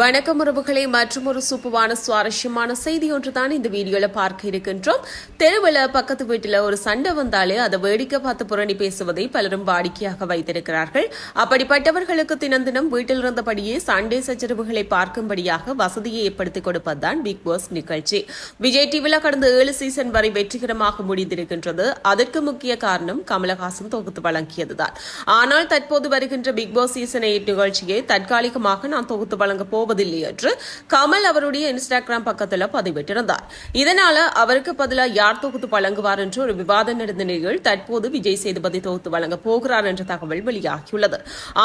வணக்கம் உறவுகளை மற்றும் ஒரு சூப்பரான சுவாரஸ்யமான செய்தி ஒன்று தான் இந்த வீடியோல பார்க்க இருக்கின்றோம். தெருவில் பக்கத்து வீட்டில் ஒரு சண்டை வந்தாலே அதை வேடிக்கை பார்த்து புரணி பேசுவதை பலரும் வாடிக்கையாக வைத்திருக்கிறார்கள். அப்படிப்பட்டவர்களுக்கு தினம் தினம் வீட்டில் இருந்தபடியே சண்டை சச்சரவுகளை பார்க்கும்படியாக வசதியை ஏற்படுத்திக் கொடுப்பதுதான் பிக் பாஸ் நிகழ்ச்சி. விஜய் டிவில கடந்த ஏழு சீசன் வரை வெற்றிகரமாக முடிந்திருக்கின்றது. அதற்கு முக்கிய காரணம் கமலஹாசன் தொகுத்து வழங்கியதுதான். ஆனால் தற்போது வருகின்ற பிக் பாஸ் சீசன் எயிட் நிகழ்ச்சியை தற்காலிகமாக நான் தொகுத்து வழங்க போவதில்லை என்று கமல் அவருடைய இன்ஸ்டாகிராம் பக்கத்தில் பதிவிட்டிருந்தார். இதனால அவருக்கு பதிலாக யார் தொகுத்து வழங்குவார் என்று ஒரு விவாதம் நடந்த நிலையில் தற்போது விஜய் சேதுபதி தொகுத்து வழங்க போகிறார் என்ற தகவல் வெளியாகியுள்ளது.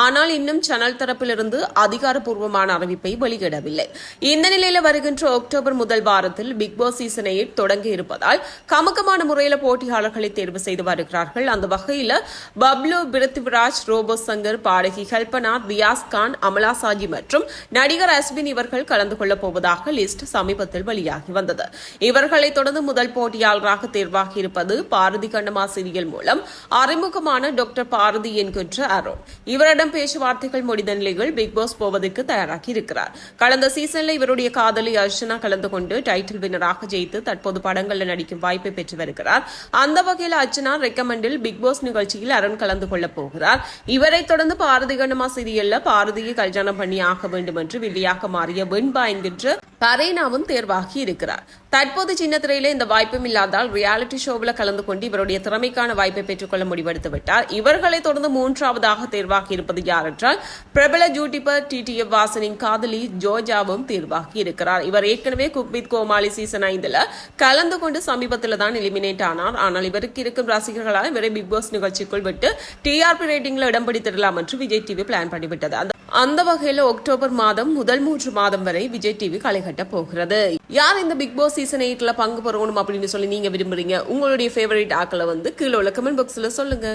ஆனால் இன்னும் சேனல் தரப்பிலிருந்து அதிகாரப்பூர்வமான அறிவிப்பை வெளியிடவில்லை. இந்த நிலையில் வருகின்ற அக்டோபர் முதல் வாரத்தில் பிக் பாஸ் சீசன் எயிட் தொடங்க இருப்பதால் கமக்கமான முறையில் போட்டியாளர்களை தேர்வு செய்து வருகிறார்கள். அந்த வகையில் பப்லு பிருத்திவிராஜ் ரோபோ சங்கர் பாடகி கல்பனா ரியாஸ் கான் அமலா சாஜி மற்றும் நடிகர் அஸ்வின் இவர்கள் கலந்து கொள்ளப் போவதாக லிஸ்ட் சமீபத்தில் வெளியாகி வந்தது. இவர்களை தொடர்ந்து முதல் போட்டியாளராக தேர்வாகி இருப்பது பாரதி கண்ணமா சீரியல் மூலம் அறிமுகமான டாக்டர் பாரதி என்கின்ற அருண். இவரிடம் பேச்சுவார்த்தைகள் முடிந்த நிலையில் பிக் பாஸ் போவதற்கு தயாராகி இருக்கிறார். கடந்த சீசன்ல இவருடைய காதலி அர்ச்சனா கலந்து கொண்டு டைட்டில் வினராக ஜெயித்து தற்போது படங்களில் நடிக்கும் வாய்ப்பை பெற்று வருகிறார். அந்த வகையில் அர்ச்சனா ரெக்கமெண்டில் பிக் பாஸ் நிகழ்ச்சியில் அருண் கலந்து கொள்ளப் போகிறார். இவரை தொடர்ந்து பாரதி கண்ணமா சீரியல்ல பாரதியை கல்யாணம் பண்ணி ஆக வேண்டும் என்று வில்லியாக மாறிய வெண்பா என்கின்ற பரேனாவும் தேர்வாகி இருக்கிறார். தற்போது சின்ன திரையில இந்த வாய்ப்பும் இல்லாதால் ரியாலிட்டி ஷோவில் கலந்து கொண்டு இவருடைய திறமைக்கான வாய்ப்பை பெற்றுக்கொள்ள முடிவெடுத்து விட்டார். இவர்களை தொடர்ந்து மூன்றாவதாக தேர்வாகி இருப்பது யார் என்றால் பிரபல ஜூட்டிபர் டிடிஎஃப் வாசனின் காதலி ஜோஜாவும் தேர்வாகி இருக்கிறார். இவர் ஏற்கனவே குக்வித் கோமாளி சீசன் ஐந்துல கலந்து கொண்டு சமீபத்தில் தான் எலிமினேட் ஆனார். ஆனால் இவருக்கு இருக்கும் ரசிகர்களால் இவரை பிக் பாஸ் நிகழ்ச்சிக்குள் விட்டு டிஆர்பி ரேட்டிங்ல இடம் பிடித்திடலாம் என்று விஜய் டிவி பிளான் பண்ணிவிட்டது. அந்த அந்த வகையில் அக்டோபர் மாதம் முதல் மூன்று மாதம் வரை விஜய் டிவி களைகட்ட போகிறது. யார் இந்த பிக் பாஸ் சீசன் எயிட்ல பங்கு பெறணும் அப்படின்னு சொல்லி நீங்க விரும்புறீங்க? உங்களுடைய ஃபேவரட் ஆக்களை வந்து கீழே உள்ள கமெண்ட் பாக்ஸ்ல சொல்லுங்க.